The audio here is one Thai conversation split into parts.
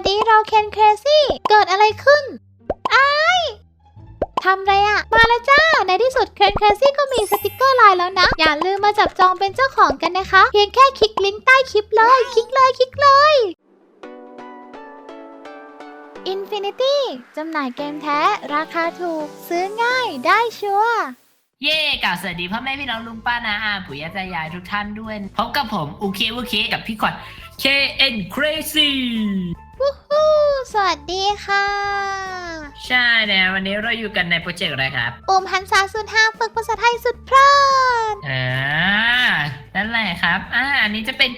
สดีเราเคนเครซี่ เกิดอะไรขึ้นไอ้ทำไรอะมาแล้วจ้า ในที่สุดเคนเครซี่ก็มีสติกเกอร์ลน์แล้วนะ อย่าลืมมาจับจองเป็นเจ้าของกันนะคะ เพียงแค่คลิกลิงก์ใต้คลิปเลย คลิกเลย คลิกเลย Infinity จำหน่ายเกมแท้ ราคาถูก ซื้อง่ายได้ชัวร์เย่กล่าวสวัสดีพ่อแม่พี่น้องลุงป้านาอาปู่ย่าตายายทุกท่านด้วย พบกับผมอูเคอูเคกับพี่ขวัญ KN Crazy ฮู้สวัสดีค่ะใช่แล้ววันนี้เราอยู่กันในโปรเจกต์อะไรครับปุ่มหันษาสุดห้าฝึกภาษาไทยสุดเพลินอ่านั่นแหละครับอ่าอันนี้จะเป็น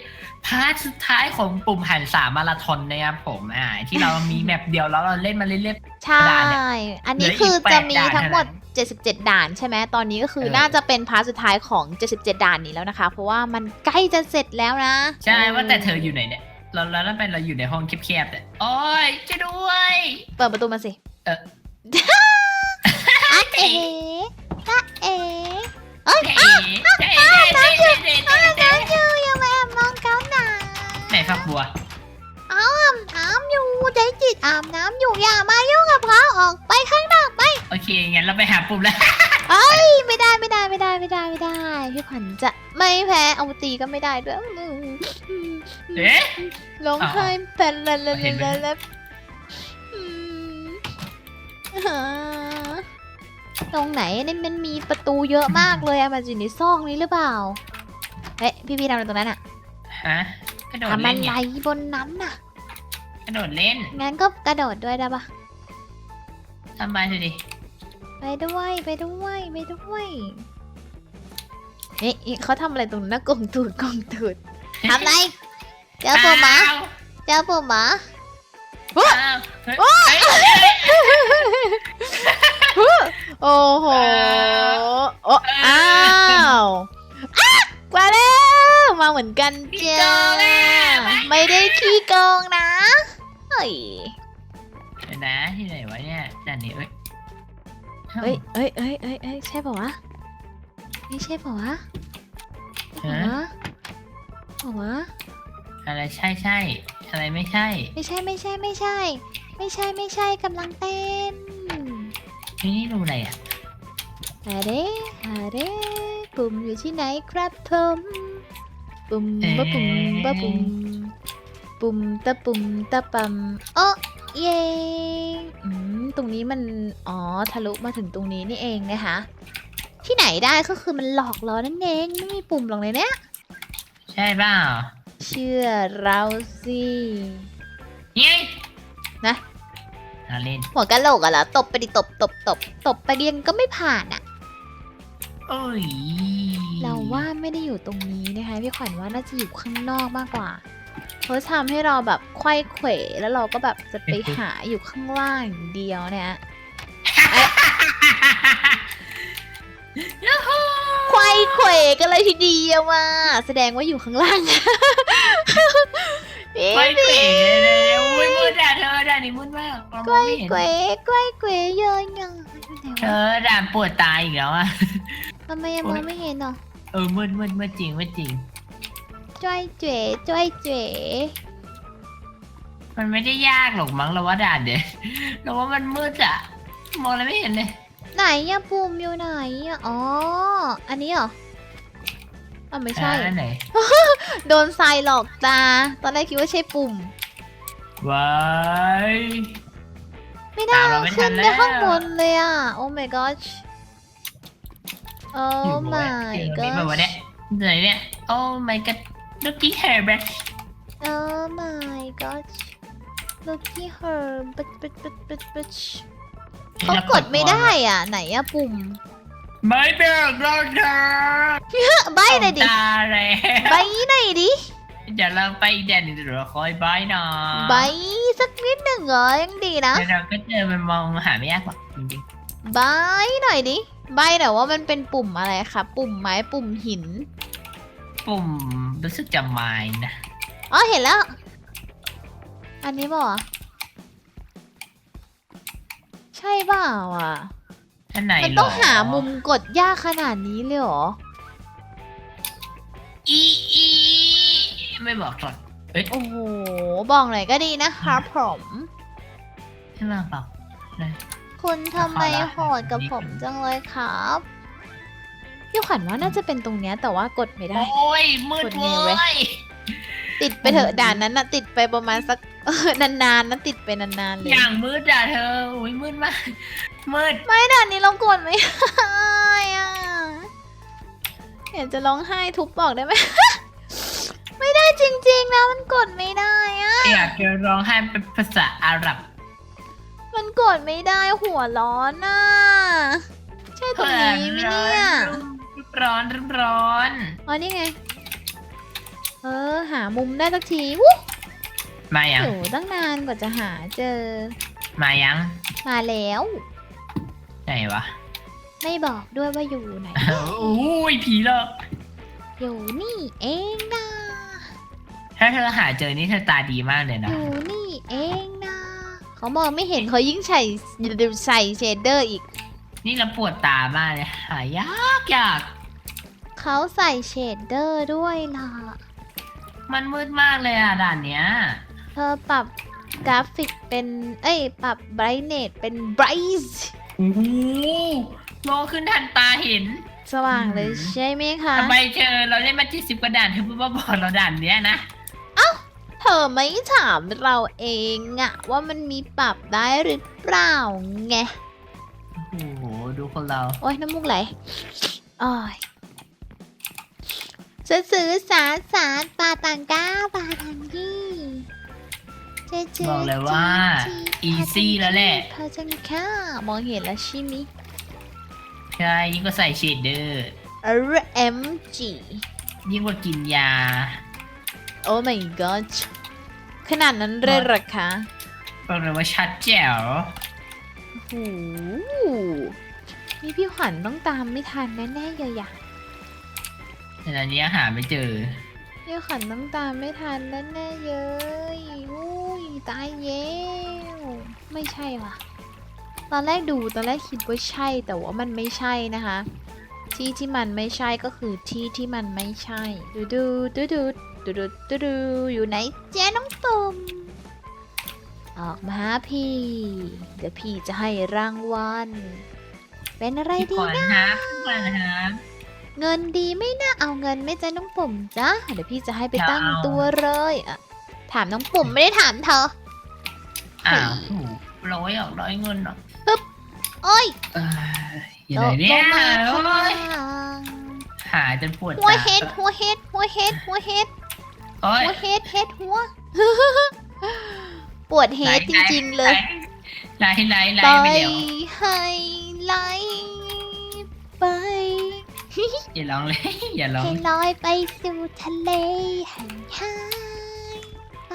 พาร์ทสุดท้ายของปุ่มหันสามาราธอนนะครับผมอ่าที่เรามีแมปเดียวแล้วเราเล่นมาเรื่อยใช่ด่านเนี่ยอันนี้เหลืออีกคือจะมีแปดด่านทั้งหมดเท่านั้น77 ด่านใช่ไหมตอนนี้ก็คือเออน่าจะเป็นพาร์ทสุดท้ายของ 77 ด่านนี้แล้วนะคะ เพราะว่ามันใกล้จะเสร็จแล้วนะๆใช่ว่าแต่เธออยู่ไหนเนี่ย เราเราแล้วเป็นเราอยู่ในห้องแคบๆแต่โอ้ยช่วยด้วยเปิดประตูมาสิเอออะเอ๋อะเอ๋เฮ้ยเฮ้ยเฮ้ยเฮ้ยเฮ้ยเฮ้ยเฮ้ยอ้าวน้ำอยู่อย่ามาแอบมองเขาหนาไหนฝักบัว อ้าวอาบน้ำอยู่ใจจิตอาบน้ำอยู่อย่ามายุ่งกับเขาออกไปข้างนอกไป โอเคงั้นเราไปหาปุ่มแล้ว เอ้ยไม่ได้ไม่ได้ไม่ได้ไม่ได้ไม่ได้พี่ขวัญจะไม่แพ้เอาตีก็ไม่ได้ด้วยอืมอืม เอ๊ะ ร้องไห้เป็นละละเห็ละนไหม ละละอืมอ่าตรงไหนนี่มันมีประตูเยอะมากเลยอะมันอยู่ในซอกนี้หรือเปล่า เฮ้ยพี่พี่ทำอะไรตรงนั้นอะฮะกระโดดทำอะเล่นไรไงบนนั้นน่ะ กระโดดเล่นงั้นก็กระโดดด้วยได้ปะทำไปเถอะดิไปด้วยไปด้วยไปด้วยเอ๊ะเขาทำอะไรตรงนั้นนะกงตูดกงตูดทำอะไร เจอปุ่มหมาอ้าวเจอปุ่มหมาอ้าวเฮ้ยเฮ้ยเฮ้ยโอ้โหโอ้อ้าวอะมาแล้วมาเหมือนกันพี่จ้าโกงอะไม่ได้ขี้โกงนะเฮ้ยเดี๋ยวนะที่ไหนวะเนี่ยด้านนี้เอ้ยเฮ้ยเฮ้ยเฮ้ยเฮ้ยเฮ้ยใช่ป่าวะนี่ใช่ป่าวะใช่ป่าวะป่าวะ อะไรใช่ใช่อะไรไม่ใช่ ไม่ใช่ไม่ใช่ไม่ใช่ ไม่ใช่ไม่ใช่กำลังเต้นนี่นี่ดูอะไรอะฮาเร่ฮาเร่ปุ่มอยู่ที่ไหนครับผมปุ่มบะปุ่มบะปุ่มปุ่มตะปุ่มตะปั๊มโอ้เย้อืมตรงนี้มันอ๋อทะลุมาถึงตรงนี้นี่เองนะคะที่ไหนได้ก็คือมันหลอกเรานั่นเองไม่มีปุ่มหรอกเลยเนี่ยใช่เปล่า เชื่อเราสินี่ไงนะเราเล่นหัวกะโหลกอะเหรอตบไปดิตบตบตบตบไปเรียงก็ไม่ผ่านอะโอ้ยเราว่าไม่ได้อยู่ตรงนี้นะคะพี่ขวัญว่าน่าจะอยู่ข้างนอกมากกว่าเพราะทำให้เราแบบไขว้เขวแล้วเราก็แบบจะไปหาอยู่ข้างล่างอย่างเดียวเนี่ย ยูฮูไขว้เขวกันเลยทีเดียวมาแสดงว่าอยู่ข้างล่างเอ๊ะไม่เป๋เลยอุ้ยมืดอะเธอด่านนี้มืดมากเราไขมอว้งไม่เห็นเขวไขว้เขวเยอะยังเธอด่านปวดตาอีกแล้วอะ ทำไมยังมองไม่เห็นอะเออมืดมืดมืดจริงมืดจริง จ้อยเจ๋จ้อยเจ๋มันไม่ได้ยากหรอกมั้งเราว่าด่านเดี๋ยวเราว่ามันมืดอะมองอะไรไม่เห็นเลย ไหนอะปุ่มอยู่ไหนอะอ๋อ อันนี้เหรออะไม่ใช่ อ่าอันไหน โดนทรายหลอกตา ตอนแรกคิดว่าใช่ปุ่มว้าย ไม่ได้ตามเราไม่ทัขึ้นนแล้ไปวข้างบนเลยอะ โอ้ my gosh โอ้ อยู่ไหน my อยู่ตรงนี้แบบว่า gosh เนี่ยไหนเนี่ย โอ้ my god looky her brush โอ้ my gosh looky her but but but but but เขากดไม่ได้อะ ไหนอะปุ่มไม่เบิกเราเธอใบหน่อยดิตาแล้วใบหน่อยดิเดี๋ยวเราไปอีกแดนหนึงเดี๋ยวเราคอยบายหน่อยใบสักนิดหนึ่งเหรอยังดีนะเดี๋ยวเราก็เจอมันมองหาไม่ยากหรอกจริงใบหน่อยดิใบหน่อยว่ามันเป็นปุ่มอะไรคะปุ่มไม้ปุ่มหินๆปุ่มรู้สึกจะไม้นะอ๋อเห็นแล้ว อันนี้เปล่าอะ ใช่เปล่าอะ ท่านไหนมันหรต้องหามุมกดยากขนาดนี้เลยเหรอ อีอีไม่บอกหรอกเอ้ยโอ้โห บอกหน่อยก็ดีนะครับผมให้มาเปล่าได้คุณทำไมขอละโหดกับผมจังเลยครับพี่ขวัญว่าน่าจะเป็นตรงเนี้ยแต่ว่ากดไม่ได้ โอ้ยมืดกดเมเว้ลไว้ ย ติดไปเถอะด่านนั้นนะติดไปประมาณสักเออนานๆนะติดไปนานๆเลยอย่างมืดอะเธออุ้ยมืดมากมืดไม่ด่านนี้เรากดไม่ได้อะอยากจะร้องไห้ทุบบอกได้ไหมไม่ได้จริงๆนะมันกดไม่ได้อะอยากจะร้องไห้เป็นภาษาอาหรับ มันกดไม่ได้หัวร้อนน่ะใช่ตรงนี้ไหมเนี่ยร้อนร้อนอ๋อนี่ไง เออ หามุมได้สักทีวู้มายัง อยู่ตั้งนานกว่าจะหาเจอ มายัง มาแล้ว ไหนวะ ไม่บอกด้วยว่าอยู่ไหน โอ้ยผีหลอกอยู่นี่เองนะถ้าเธอหาเจอนี่เธอตาดีมากเลยอนะยู่นี่เองนะเขามองไม่เห็นเขายิ่งใส่ใส่เชดเดอร์อีก นี่เราปวดตามากเลยหายากยากเขาใส่เชดเดอร์ด้วยล่ะ มันมืดมากเลยอะด่านเนี้ย เธอปรับกราฟิกเป็น เอ้ย ปรับไบรท์เนตเป็นไบรท์โอ้โหโลขึ้นทันตาเห็นสว่างเลยอืมใช่ไหมคะ ทำไมเธอเราเล่นมาที่สิบกว่าด่านเธอพูดว่าบอกเราด่านเนี้ยนะ เธอไม่ถามเราเองอะว่ามันมีปรับได้หรือเปล่าไง โอ้โห ดูคนเรา โอ้ยน้ำมูกไหลโอ้ย ซื้อซื้อสาสารปาตังก้าปาตังกี้เจ๊เจ๊บอกเลยว่า easy แล้วแหละ พาจังค่ามองเห็นแล้วใช่ไหมใช่ยิ่งกว่าใส่เชดเดอร์ RMG ยิ่งกว่ากินยา โอ้ my god ขนาดนั้นเลยเหรอคะบอกเลยว่าชัดแจ๋วโอ้โหนี่พี่ขวัญต้องตามไม่ทันแน่ๆเลยอะ แต่อันเนี้ยหาไม่เจอพี่ขวัญต้องตามไม่ทันแน่ๆเลยอุ้ยตายเย้วไม่ใช่ว่ะ ตอนแรกดูตอนแรกคิดว่าใช่แต่ว่ามันไม่ใช่นะคะ ที่ที่มันไม่ใช่ก็คือที่ที่มันไม่ใช่ ดูดูดูดูดูดูดูดูอยู่ไหนเจ๊น้องตุ่มออกมาหาพี่ เดี๋ยวพี่จะให้รางวัลเป็นอะไรพี่ดีก่อนนะฮะพี่ก่อนฮะ เงินดีไหม่น่าเอาเงินไหม่จ๊ะน้องปุ่มจ๊ะเดี๋ยวพี่จะให้ไปจะตั้งเอาตัวเลยอะถามน้องปุ่มไม่ได้ถามเธออ้าวโอ้โหร้อยออกร้อยเงินเนาะโอ้ยเอ้ยอย่าไหนเนี่ยโลมาโอ้ข้างยล่างหาจนปวดหัวตาเฮ็ดหัวเฮ็ดหัวเฮ็ดหัวเฮ็ดโอ้ยหัวเฮ็ดเฮ็ดหัวปวดเฮ็ดจริงๆเลยไล่ไล่ไล่ปล่อไปยเดี๋ยวให้ไหลไป อย่าร้องเลย อย่าร้อง ให้ลอยไปสู่ทะเลห่างหายไป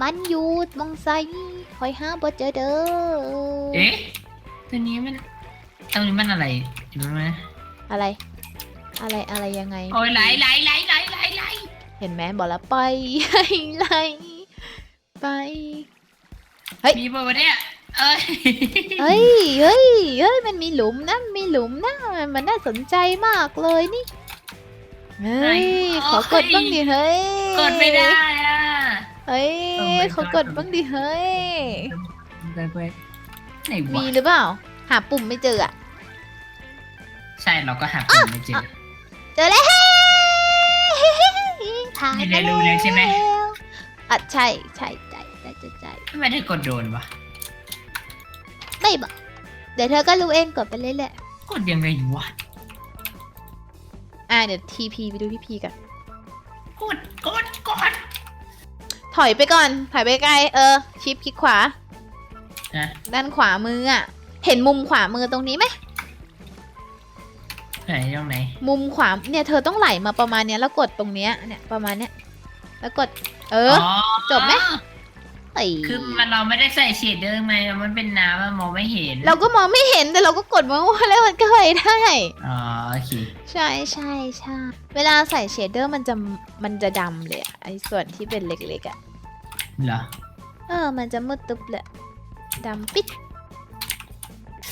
มันอยู่มองใสคอยหาบ่เจอเด้อเอ๊ะตัวนี้มันตรงนี้มันอะไรเห็นไหมอะไร อะไรอะไรยังไง โอ้ยไล่ไล่ไล่ไล่ไล่ไล่เห็นไหมบอกแล้วไปให้ไหลไป เฮ้ย มีเบอร์เนี่ย เอ้ยเฮ้ยเฮ้ยเฮ้ย มันมีหลุมนะ มีหลุมนะ มันน่าสนใจมากเลยนี่ เฮ้ย ขอกดบ้างดิเฮ้ย กดไม่ได้อะ เฮ้ย Oh my ขอกด God บ้างดิเฮ้ยไปไปไหนมีวะหรือเปล่า หาปุ่มไม่เจออะใช่เราก็หาปุ่มไม่เจอ เจอแล้วผ่านนี่มาได้รู้แล้วใช่ไหมแล้วอะใช่ใช่ใช่ใช่ใช่ใช่ทำไมเธอกดโดนวะ ไม่บอกเดี๋ยวเธอก็รู้เองกดไปเรื่อยกดยังไงวะๆอะเดี๋ยวทีพีไปดูพี่พีกัน กดกดกดถอยไปก่อน ถอยไปไกล เออ ชิปคลิกขวา นะด้านขวามืออะ เห็นมุมขวามือตรงนี้ไหม ไหนตรงไหนมุมขวา เนี่ยเธอต้องไหลมาประมาณเนี้ยแล้วกดตรงเนี้ย เนี่ยประมาณเนี้ย แล้วกด เออ จบไหม เอ้ยคือมันเราไม่ได้ใส่เชดเดอร์ไงมันเป็นน้ำมันมองไม่เห็น เราก็มองไม่เห็นแต่เราก็กดมาว่าแล้วมันก็เลยได้ อ๋อโอเค ใช่ใช่ใช่เวลาใส่เชดเดอร์มันจะมันจะดำเลยอะไอ้ส่วนที่เป็นเล็กๆอะเหรอ เออ มันจะมืดตึ๊บเลยดำปิด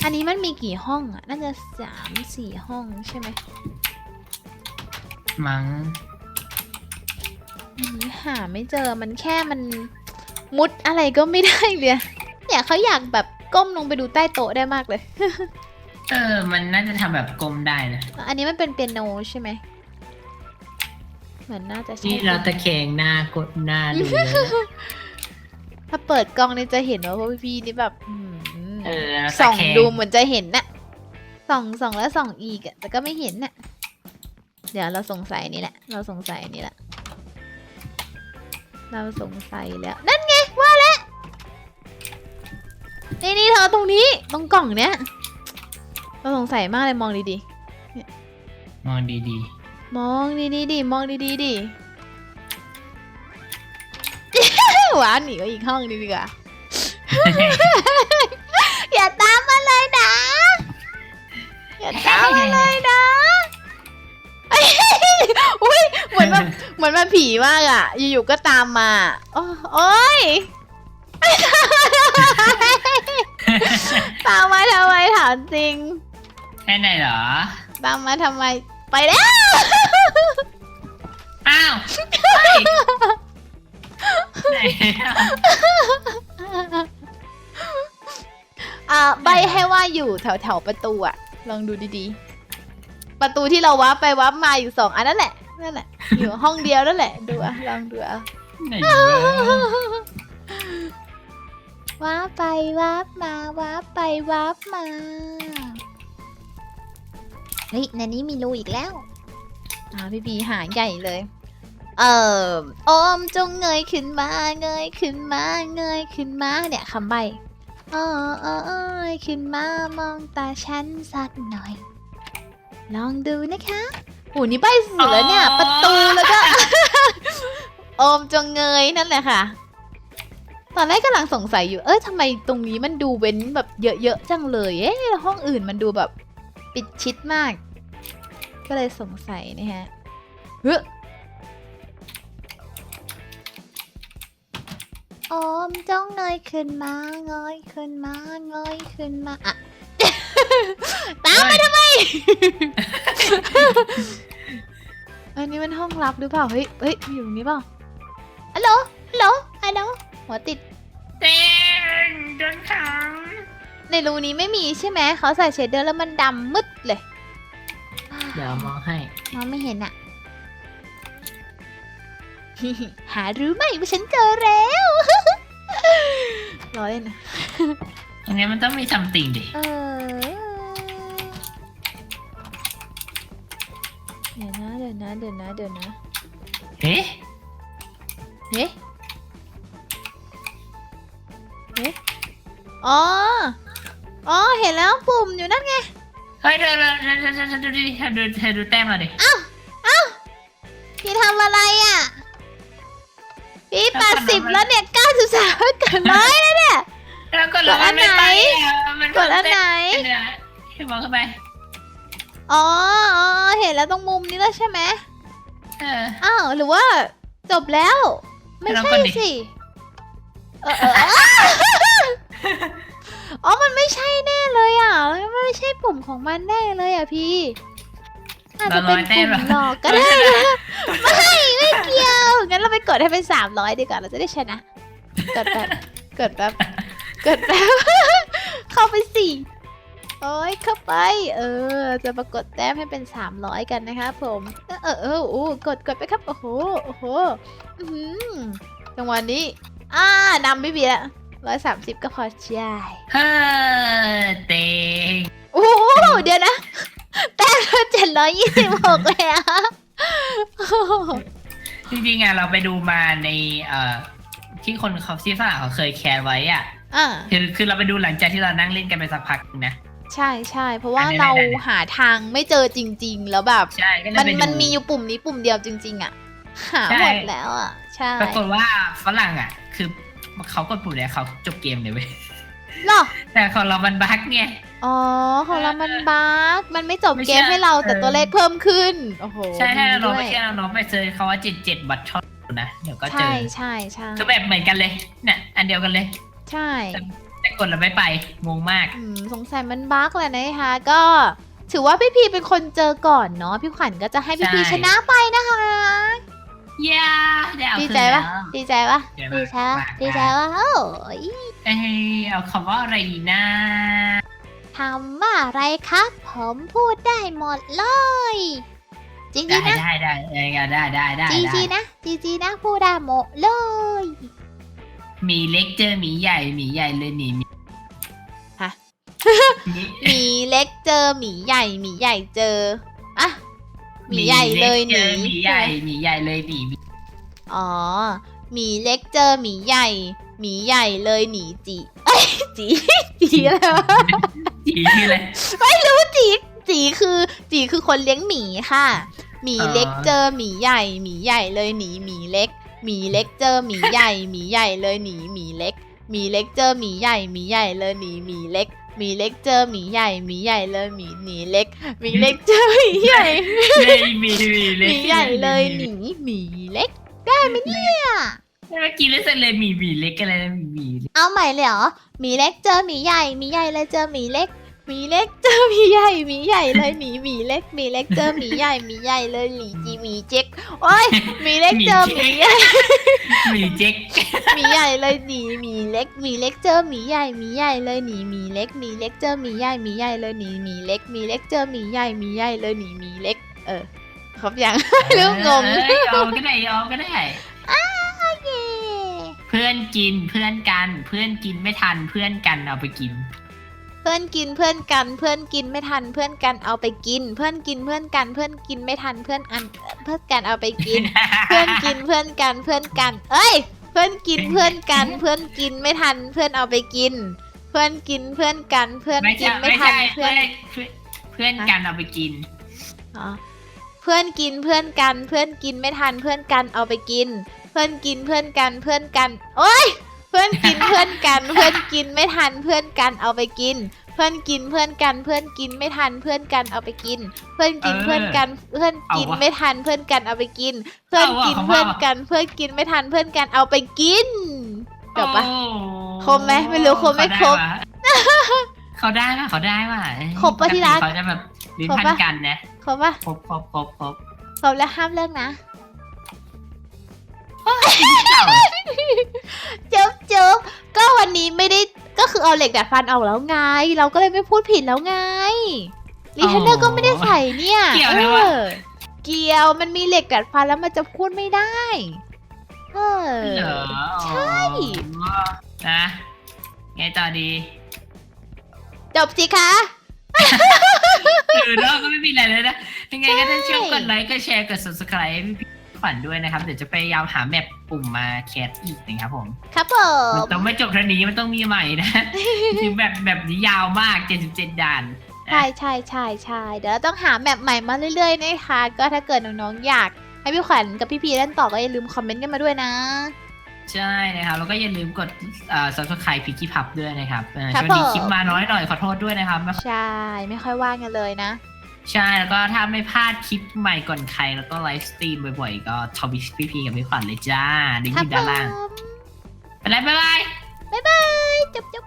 อันนี้มันมีกี่ห้องอะน่าจะสามสี่ห้องใช่ไหมมั้งอันนี้หาไม่เจอมันแค่มัน มุดอะไรก็ไม่ได้เลยเนี่ยเขาอยากแบบก้มลงไปดูใต้โต๊ะได้มากเลย เออ มันน่าจะทำแบบกลมได้นะ อันนี้มันเป็นเปียโนใช่ไหมเหมือนน่าจะใช่นี่เราตะแคงหน้ากดหน้าดูเลยนะถ้าเปิดกล้องนี่จะเห็นว่าพวกพี่ๆนี่แบบอืมเออเราส่ตะองแคงดูเหมือนจะเห็นน่ะส่องส่องแล้วส่องอีกอะแต่ก็ไม่เห็นน่ะเดี๋ยวเราสงสัยนี่แหละ เราสงสัยนี่แหละ เราสงสัยแล้ว นั่นไงว่าแล้ว นี่นี่เธอตรงนี้ตรงกล่องเนี้ยเราสงสัยมากเลยมองดีมองดีๆ มองดีๆดิมองดีๆดิ หวานหนีไปอีกห้องดีกว่า ๆ อย่าตามมาเลยนะ อย่าตามมาเลยนะเอ้ยอุ้ยเหมือนแบบเหมือนแบบผีมากอะ อยู่ๆก็ตามมา โอ้โอ๊ย ตามมาทำไมถามจริง แค่ไหนเหรอ ตามมาทำไม ไปแล้ว อ้าวเฮ้ยไหนอะอ่าใบให้ว่าอยู่แถวแถวๆประตูอะลองดูดีๆ ประตูที่เราวับไปวับมาอยู่สองอันนั่นแหละนั่นแหละ อยู่ห้องเดียวนั่นแหละ ดูอะลองดูอะ ไหนวะ ว้าไปว้ามาว้าไปว้ามาเฮ้ยในนี้มีรูอีกแล้วอ่าพี่บีหาใหญ่เลย เอ่อโอมจงเงยขึ้นมาเงยขึ้นมาเงยขึ้นมาเนี่ยคำใบเออเออเอยขึ้นมามองตาฉันสักหน่อย ลองดูนะคะโอ้นี่ใบสุดแล้วเนี่ย ประตูแล้วก็โอมจงเงยนั่นแหละค่ะ ตอนแรกกำลังสงสัยอยู่ เอ้ยทำไมตรงนี้มันดูเว้นแบบเยอะๆจังเลย เอ๊ะแล้วห้องอื่นมันดูแบบปิดชิดมาก ก็เลยสงสัยนะฮะเฮ้ยออมจ้องเงยขึ้นมาเงยขึ้นมาเงยขึ้นมาอะตามมาทำไม อันนี้มันห้องลับหรือเปล่า เฮ้ย เฮ้ยอยู่ตรงนี้เปล่าฮัลโหลฮัลโหลฮัลโหล หัวติดเต้นโดนขังในรูนี้ไม่มีใช่ไหมเขาใส่เชดเดอร์แล้วมันดำมืดเลยเดี๋ยวมองให้มองไม่เห็นอะหารู้ไหมว่าฉันเจอแล้วรอเล่นนะตรงนี้มันต้องมีซัมติงดิเออเดี๋ยวนะเดี๋ยวนะเดี๋ยวนะเดี๋ยวนะเฮ้เฮ้ อ๋อ อ๋อ เห็นแล้วปุ่มอยู่นั่นไง เฮ้ยเธอเธอเธอเธอเธอเธอดูดิเธอดูเธอดูแต้มเราดิ พี่ทำอะไรอะ พี่แล้วแปกดดสิบลงมาแล้วเนี่ยเก้าสิบสามเกินร้อยแล้วเนี่ย แล้วก็เราไม่ไปอะมันกดอันไหนเนี่ยให้มองเข้าไป อ๋ออ๋อ เห็นแล้วตรงมุมนี้แล้วใช่ไหมเออ อ้าว หรือว่าจบแล้ว ไม่ลองใช่กดดิสิ เออเออเออ อ๋อ มันไม่ใช่แน่เลยอะแล้วมันไม่ใช่ปุ่มของมันแน่เลยอะพี่ อาจจะเป็นปุ่มหลอกก็ได้นะไม่ไม่เกี่ยว งั้นเราไปกดให้เป็นสามร้อยดีกว่า เราจะได้ชนะ กดแบบกดแบบกดแบบเข้าไปสี่โอ้ยเข้าไป เออ จะปรากฏแต้มให้เป็นสามร้อยกันนะคะผม เออเออเออโอ้กดกดไปครับ โอ้โห โอ้โหอือหือจังหวะนี้ อ่านำไม่เบีย ร้อยสามสิบก็พอใช่เฮ้อเต็งโอ้โหเดี๋ยวนะแต้มเจ็ดร้อยยี่สิบหกเลยอะโอ้โหจริงๆอะเราไปดูมาในเอ่อที่คนเขาที่ฝรั่งเขาเคยแคร์ไว้อะอ่าคือคือเราไปดูหลังจากที่เรานั่งเล่นกันไปสักพักนึงนะใช่ใช่เพราะว่าอันนี้เราได้ได้หาทางไม่เจอจริง ๆ แล้วแบบใช่ก็เลยมันไปดูมันมีอยู่ปุ่มนี้ปุ่มเดียวจริง ๆ อะ หาใช่หมดแล้วอะ ใช่ปรากฏว่าฝรั่งอะ คือ เขากดปุ่มเนี่ยเขาจบเกมเลยเว้ย หรอ แต่ของเรามันบั๊กไง อ๋อ ของเรามันบั๊กมันไม่จบไม่เกใช่มให้เราแต่เออตัวเลขเพิ่มขึ้น โอ้โหใช่ถ้าเราดีไปด้วยเชื่อเราไปเจอเขาว่าเจ็ดเจ็ดบัตรช็อตนะ เดี๋ยวก็เจใช่อใช่ใช่คือแบบเหมือนกันเลยเนี่ยอันเดียวกันเลย ใช่ แต่กดเราไม่ไป งงมากอืมสงสัยมันบั๊กแหละนะคะ ก็ถือว่าพี่พีเป็นคนเจอก่อนเนาะพี่ขวัญก็จะให้พี่พีใช่ชนะไปนะคะ ย่าได้เอาดีคืนใจแล้ปะวดีใจปะดีดีมากใจปะมากดีใจปะโอ้ยเอ้ยเอาคำว่าอะไรดีนะทำว่าอะไรครับ ผมพูดได้หมดเลย จริงได้ๆนะ ได้ได้ได้ได้ได้ได้จีจีได้นะ จีจีนะ พูดได้หมดเลย หมีเล็กเจอหมีใหญ่หมีใหญ่เลยหนีหมีฮะ หมีหมีเล็กเจอหมีใหญ่หมีใหญ่เจออะ หมีใหญ่เลยหเจนีอหมีใหญ่หมีใหญ่เลยหนีหมีอ๋อหมีเล็กเจอหมีใหญ่หมีใหญ่เลยหนีจีเอ้ยจีจีอะไรวะจีคืออะไร จีจีคือจีคือคนเลี้ยงหมีค่ะหมีเล็กอ๋อเจอหมีใหญ่หมีใหญ่เลยหนีหมีเล็กหมีเล็กเจอหมีใหญ่หมีใหญ่เลยหนีหมีเล็กหมีเล็กเจอหมีใหญ่หมีใหญ่เลยหนีหมีเล็ก หมีเล็กเจอหมีใหญ่หมีใหญ่เลยหมีหนีเล็กหมีเล็กเจอหมีใหญ่เลยหมีหมีหเล็กมีใหญ่เลยหนีหมีเล็ก ได้ไหมเนี่ยเมื่อกี้เล่นเลยหมีหมีเล็กอะไรนะหมีหมีเอาใหม่เลยเหรอหมีเล็กเจอหมีใหญ่หมีใหญ่เลยเจอหมีเล็ก หมีเล็กเจอหมีใหญ่หมีใหญ่เลยหนีหมีเล็กหมีเล็กเจอหมีใหญ่หมีใหญ่เลยหลีจีหมีเจ๊กโอ้ยหมีเล็กเจอหมีใหญ่หมีเจ๊กหมีใหญ่เลยหนีหมีเล็กหมีเล็กเจอหมีใหญ่หมีใหญ่เลยหนีหมีเล็กหมีเล็กเจอหมีใหญ่หมีใหญ่เลยหนีหมีเล็กหมีเล็กเจอหมีใหญ่หมีใหญ่เลยหนีหมีเล็ก เออครบยังเริ่มงงเอ้ยอมก็ได้ออมก็ได้เพื่อนกินเพื่อนกัน เพื่อนกินไม่ทันเพื่อนกันเอาไปกิน เพื่อนกินเพื่อนกันเพื่อนกินไม่ทันเพื่อนกันเอาไปกิน เพื่อนกินเพื่อนกันเพื่อนกินไม่ทันเพื่อนอันเพื่อนกันเอาไปกิน เพื่อนกินเพื่อนกันเพื่อนกัน เอ้ย เพื่อนกินเพื่อนกันเพื่อนกินไม่ทันเพื่อนเอาไปกิน เพื่อนกินเพื่อนกันเพื่อนไม่กิใช่นไม่ไม่ทันใช่เพื่เพื่ออนนเพื่อนกันเอาไปกิน อ๋อเพื่อนกินเพื่อนกันเพื่อนกินไม่ทันเพื่อนกันเอาไปกิน เพื่อนกินเพื่อนกันเพื่อนกัน โอ้ย เพื่อนกินเพื่อนกัน เพื่อนกินไม่ทันเพื่อนกันเอาไปกิน เพื่อนกินเพื่อนกันเพื่อนกินไม่ทันเพื่อนกันเอาไปกิน เพื่อนกินเออเพื่อนกันเพื่อนกินเอาวะไม่ทันเพื่อนกันเอาไปกิน เพื่อนเอาวะกินเขาว่าเพื่อนกันเพื่อนกินไม่ทันเพื่อนกันเอาไปกินจบปะโอ้ครบไหมไม่รู้ครบไม่ครบเขาได้ปะเขาได้ปะครบปะที่รักเขาจะแบบลิ้นครบพันปะกันนะครบปะครบครบครบครบครบแล้วห้ามเลิกนะ เจ้าเจ๊บเจ๊บก็วันนี้ไม่ได้ก็คือเอาเหล็กดัดฟันออกแล้วไง เราก็เลยไม่พูดผิดแล้วไงรีเทนเนอร์ก็ไม่ได้ใส่เนี่ยเกี่ยวไหมวะ ออเกี่ยวมันมีเหล็กดัดฟันแล้วมันจะพูดไม่ได้ เออ เหรอใช่อ๋อนะไงต่อดีจบสิคะเออแล้วก็ไม่มีอะไรเลยนะยังไงก็ถ้าชอบกดไลค์ก็แชร์กด subscribe ให้พี่ ขวัญด้วยนะครับ เดี๋ยวจะพยายามหาแมปปุ่มมาแคสอีกนะครับผมครับผมันมต้องไม่จบเท่านี้มันต้องมีใหม่นะ คือแบบแบบนี้ยาวมาก 77 ด่านใช่ใช่ใช่ใช่เดี๋ยวเราต้องหาแมปใหม่มาเรื่อยๆนะคะ ก็ถ้าเกิดน้องๆอยาก ให้พี่ขวัญกับพี่พีเล่นต่อก็อย่าลืมคอมเมนต์กันมาด้วยนะ ใช่นะครับ แล้วก็อย่าลืมกดเอ่อ subscribe พิกกี้พับด้วยนะครับเออครับช่วงนี้ผม คลิปมาน้อยหน่อยขอโทษด้วยนะครับ ใช่ ไม่ค่อยว่างกันเลยนะ ใช่แล้วก็ถ้าไม่พลาดคลิปใหม่ก่อนใคร แล้วก็ไลฟ์สตรีมบ่อยๆ ก็ทวิชพี่พีกับพี่ขวัญเลยจ้าลิงก์ครับอยู่ผด้านล่างมไปแล้วบ๊ายบาย บ๊ายบายจบจบ